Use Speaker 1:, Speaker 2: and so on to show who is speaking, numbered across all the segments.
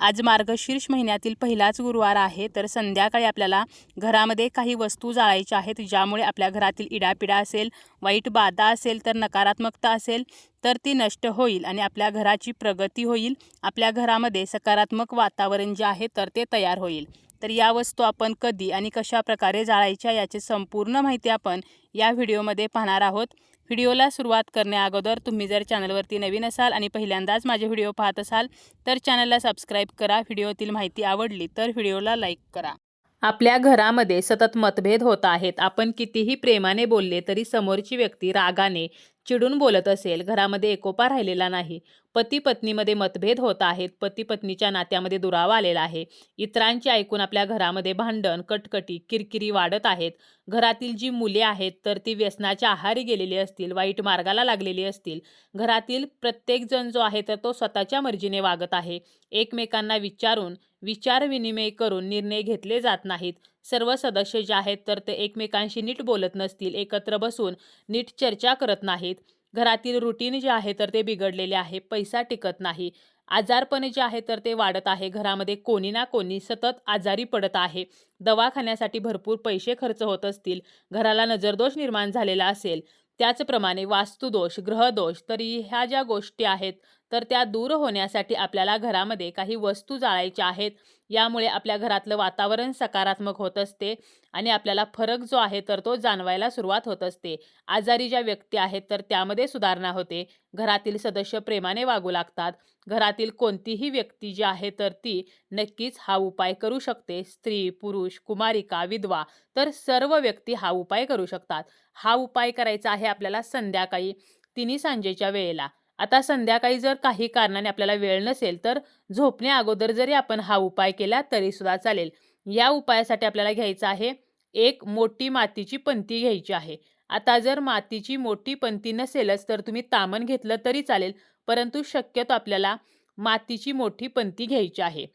Speaker 1: आज मार्गशीर्ष महिन्यातील पहिलाच गुरुवार आहे तर संध्याकाळी आपल्याला घरामध्ये काही वस्तू जाळायच्या आहेत ज्यामुळे आपल्या घरातील इडापिडा असेल वाईट बाधा असेल तर नकारात्मकता असेल तर ती नष्ट होईल आणि आपल्या घराची प्रगती होईल. आपल्या घरामध्ये सकारात्मक वातावरण जे आहे तर ते तयार होईल. तर या वस्तू आपण कधी आणि कशा प्रकारे जाळायच्या याची संपूर्ण माहिती आपण या व्हिडिओमध्ये पाहणार आहोत. व्हिडिओला सुरुवात करण्याअगोदर तुम्ही जर चॅनलवरती नवीन असाल आणि पहिल्यांदाच माझे व्हिडिओ पाहत असाल तर चॅनलला सबस्क्राईब करा. व्हिडिओतील माहिती आवडली तर व्हिडिओला लाईक करा. आपल्या घरामध्ये सतत मतभेद होत आहेत. आपण कितीही प्रेमाने बोलले तरी समोरची व्यक्ती रागाने चिडून बोलत असेल. घरामध्ये एकोपा राहिलेला नाही. पती पत्नीमध्ये मतभेद होत आहेत. पती पत्नीच्या नात्यामध्ये दुरावा आलेला आहे. इतरांचे ऐकून आपल्या घरामध्ये भांडण कटकटी किरकिरी वाढत आहेत. घरातील जी मुले आहेत तर ती व्यसनाच्या आहारी गेलेली असतील वाईट मार्गाला लागलेली असतील. घरातील प्रत्येकजण जो आहे तर तो स्वतःच्या मर्जीने वागत आहे. एकमेकांना विचारून विचार विनिमय करून निर्णय घेतले जात नाहीत. सर्व सदस्य जे आहेत तर ते एकमेकांशी नीट बोलत नसतील एकत्र बसून नीट चर्चा करत नाहीत. घरातील रुटीन जे आहे तर ते बिघडलेले आहे पैसा टिकत नाही. आजारपणे जे आहे तर ते वाढत आहे घरामध्ये कोणी ना कोणी सतत आजारी पडत आहे. दवाखान्यासाठी भरपूर पैसे खर्च होत असतील घराला नजरदोष निर्माण झालेला असेल. त्याचप्रमाणे वास्तुदोष ग्रहदोष तरी ह्या ज्या गोष्टी आहेत तर त्या दूर होण्यासाठी आपल्याला घरामध्ये काही वस्तू जाळायच्या आहेत. यामुळे आपल्या घरातलं वातावरण सकारात्मक होत असते आणि आपल्याला फरक जो आहे तर तो जाणवायला सुरुवात होत असते. आजारी ज्या व्यक्ती आहेत तर त्यामध्ये सुधारणा होते. घरातील सदस्य प्रेमाने वागू लागतात. घरातील कोणतीही व्यक्ती जी आहे तर ती नक्कीच हा उपाय करू शकते. स्त्री पुरुष कुमारिका विधवा तर सर्व व्यक्ती हा उपाय करू शकतात. हा उपाय करायचा आहे आपल्याला संध्याकाळी तिन्ही सांजेच्या वेळेला. आता संध्याकाळी जर काही कारणाने आपल्याला वेळ नसेल तर झोपण्या अगोदर जरी आपण हा उपाय केला तरी सुद्धा चालेल. या उपायासाठी आपल्याला घ्यायचं आहे एक मोठी मातीची पंती घ्यायची आहे. आता जर मातीची मोठी पंती नसेलच तर तुम्ही तामण घेतलं तरी चालेल परंतु शक्यतो आपल्याला मातीची मोठी पंती घ्यायची आहे.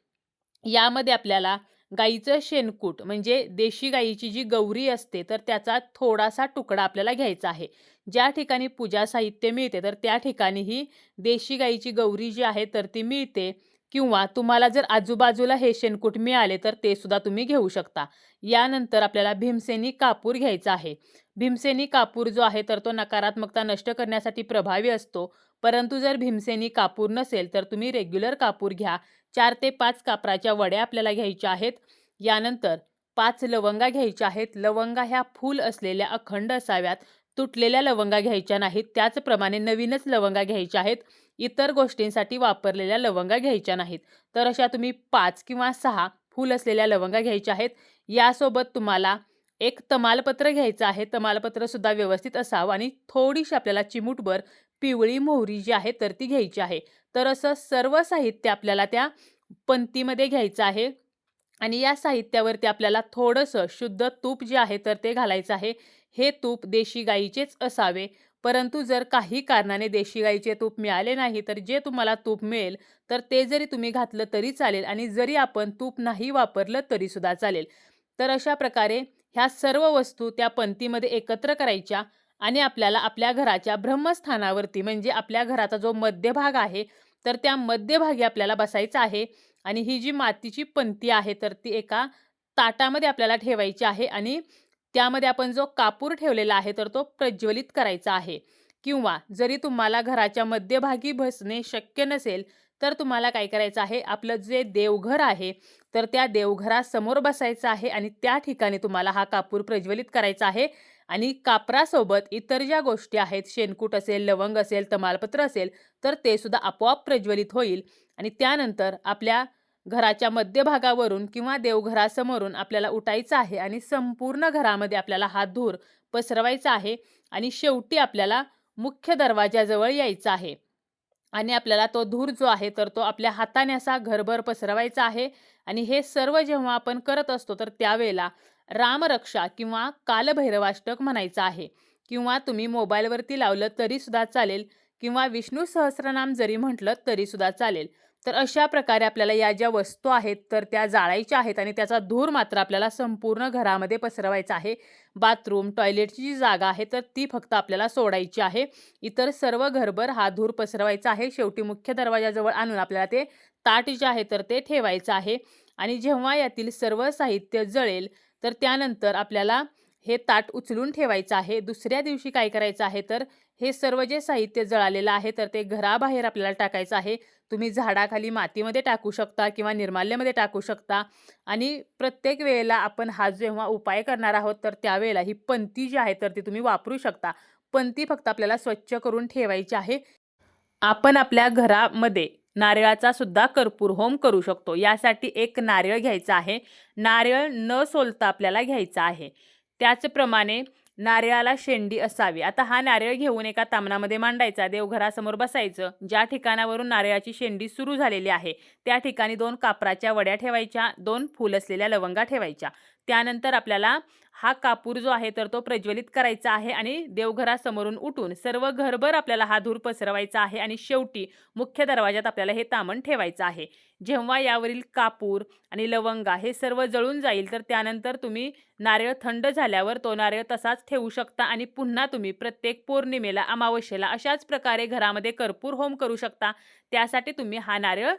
Speaker 1: यामध्ये आपल्याला गाईचं शेणकूट म्हणजे देशी गाईची जी गौरी असते तर त्याचा थोडासा तुकडा आपल्याला घ्यायचा आहे. ज्या ठिकाणी पूजा साहित्य मिळते तर त्या ठिकाणी ही देशी गाईची गौरी जी आहे तर ती मिळते. किंवा तुम्हाला जर आजूबाजूला हे शेणकूट मिळाले तर ते सुद्धा तुम्ही घेऊ शकता. यानंतर आपल्याला भीमसेनी कापूर घ्यायचा आहे. भीमसेनी कापूर जो आहे तर तो नकारात्मकता नष्ट करण्यासाठी प्रभावी असतो. परंतु जर भीमसेनी कापूर नसेल तर तुम्ही रेग्युलर कापूर घ्या. चार ते पाच कापराच्या वड्या आपल्याला घ्यायच्या आहेत. यानंतर पाच लवंगा घ्यायच्या आहेत. लवंगा ह्या फूल असलेल्या अखंड असाव्यात. तुटलेल्या लवंगा घ्यायच्या नाहीत. त्याचप्रमाणे नवीनच लवंगा घ्यायच्या आहेत. इतर गोष्टींसाठी वापरलेल्या लवंगा घ्यायच्या नाहीत. तर अशा तुम्ही पाच किंवा सहा फूल असलेल्या लवंगा घ्यायच्या आहेत. यासोबत तुम्हाला एक तमालपत्र घ्यायचं आहे. तमालपत्रसुद्धा व्यवस्थित असावं आणि थोडीशी आपल्याला चिमूटभर पिवळी मोहरी जी आहे तर ती घ्यायची आहे. तर असं सर्व साहित्य आपल्याला त्या पंतीमध्ये घ्यायचं आहे. आणि या साहित्यावरती आपल्याला थोडंसं शुद्ध तूप जे आहे तर ते घालायचं आहे. हे तूप देशी गाईचेच असावे. परंतु जर काही कारणाने देशी गाईचे तूप मिळाले नाही तर जे तुम्हाला तूप मिळेल तर ते जरी तुम्ही घातलं तरी चालेल. आणि जरी आपण तूप नाही वापरलं तरीसुद्धा चालेल. तर अशा प्रकारे ह्या सर्व वस्तू त्या पंतीमध्ये एकत्र करायच्या. आणि आपल्याला आपल्या घराच्या ब्रह्मस्थानावरती म्हणजे आपल्या घराचा जो मध्यभाग आहे तर त्या मध्यभागी आपल्याला बसायचं आहे. आणि ही जी मातीची पंती आहे तर ती एका ताटामध्ये आपल्याला ठेवायची आहे आणि त्यामध्ये आपण जो कापूर ठेवलेला आहे तर तो प्रज्वलित करायचा आहे. किंवा जरी तुम्हाला घराच्या मध्यभागी बसणे शक्य नसेल तर तुम्हाला काय करायचं आहे आपलं जे देवघर आहे तर त्या देवघरासमोर बसायचं आहे आणि त्या ठिकाणी तुम्हाला हा कापूर प्रज्वलित करायचा आहे. आणि कापरासोबत इतर ज्या गोष्टी आहेत शेणकूट असेल लवंग असेल तमालपत्र असेल तर ते सुद्धा आपोआप प्रज्वलित होईल आणि त्यानंतर आपल्या घराच्या मध्यभागावरून किंवा देवघरासमोरून आपल्याला उठायचं आहे आणि संपूर्ण घरामध्ये आपल्याला हा धूर पसरवायचा आहे आणि शेवटी आपल्याला मुख्य दरवाजाजवळ यायचं आहे. आणि आपल्याला तो धूर जो आहे तर तो आपल्या हाताने असा घरभर पसरवायचा आहे आणि हे सर्व जेव्हा आपण करत असतो तर त्यावेळेला रामरक्षा किंवा कालभैरवाष्टक म्हणायचं आहे. किंवा तुम्ही मोबाईलवरती लावलं तरीसुद्धा चालेल किंवा विष्णू सहस्रनाम जरी म्हटलं तरीसुद्धा चालेल. तर अशा प्रकारे आपल्याला या ज्या वस्तू आहेत तर त्या जाळायच्या आहेत आणि त्याचा धूर मात्र आपल्याला संपूर्ण घरामध्ये पसरवायचा आहे. बाथरूम टॉयलेटची जी जागा आहे तर ती फक्त आपल्याला सोडायची आहे. इतर सर्व घरभर हा धूर पसरवायचा आहे. शेवटी मुख्य दरवाजाजवळ आणून आपल्याला ते ताट जे आहे तर ते ठेवायचं आहे. आणि जेव्हा यातील सर्व साहित्य जळेल तर त्यानंतर आपल्याला हे ताट उचलून ठेवायचं आहे. दुसऱ्या दिवशी काय करायचं आहे तर हे सर्व जे साहित्य जळालेलं आहे तर ते घराबाहेर आपल्याला टाकायचं आहे. तुम्ही झाडाखाली मातीमध्ये टाकू शकता किंवा निर्माल्यमध्ये टाकू शकता. आणि प्रत्येक वेळेला आपण हा जेव्हा उपाय करणार आहोत तर त्यावेळेला ही पंती जी आहे तर ती तुम्ही वापरू शकता. पंती फक्त आपल्याला स्वच्छ करून ठेवायची आहे. आपण आपल्या घरामध्ये नारळाचा सुद्धा कर्पूर होम करू शकतो. यासाठी एक नारळ घ्यायचा आहे. नारळ न सोलता आपल्याला घ्यायचा आहे. त्याचप्रमाणे नारळाला शेंडी असावी. आता हा नारळ घेऊन एका तामणामध्ये मांडायचा. देवघरासमोर बसायचं. ज्या ठिकाणावरून नारळाची शेंडी सुरू झालेली आहे त्या ठिकाणी दोन कापराच्या वड्या ठेवायच्या दोन फूल असलेल्या लवंगा ठेवायच्या. त्यानंतर आपल्याला हा कापूर जो आहे तर तो प्रज्वलित करायचा आहे आणि देवघरासमोरून उठून सर्व घरभर आपल्याला हा धूर पसरवायचा आहे आणि शेवटी मुख्य दरवाजात आपल्याला हे तामण ठेवायचं आहे. जेव्हा यावरील कापूर आणि लवंगा हे सर्व जळून जाईल तर त्यानंतर तुम्ही नारळ थंड झाल्यावर तो नारळ तसाच ठेवू शकता आणि पुन्हा तुम्ही प्रत्येक पौर्णिमेला अमावस्येला अशाच प्रकारे घरामध्ये कर्पूर होम करू शकता. त्यासाठी तुम्ही हा नारळ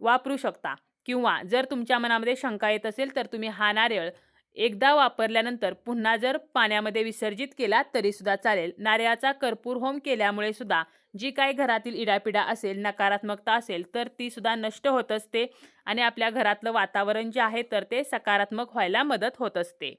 Speaker 1: वापरू शकता. किंवा जर तुमच्या मनामध्ये शंका येत असेल तर तुम्ही हा नारळ एकदा वापरल्यानंतर पुन्हा जर पाण्यामध्ये विसर्जित केला तरीसुद्धा चालेल. नारळाचा कर्पूर होम केल्यामुळे सुद्धा जी काही घरातील इडापिडा असेल नकारात्मकता असेल तर ती सुद्धा नष्ट होत असते आणि आपल्या घरातलं वातावरण जे आहे तर ते सकारात्मक व्हायला मदत होत असते.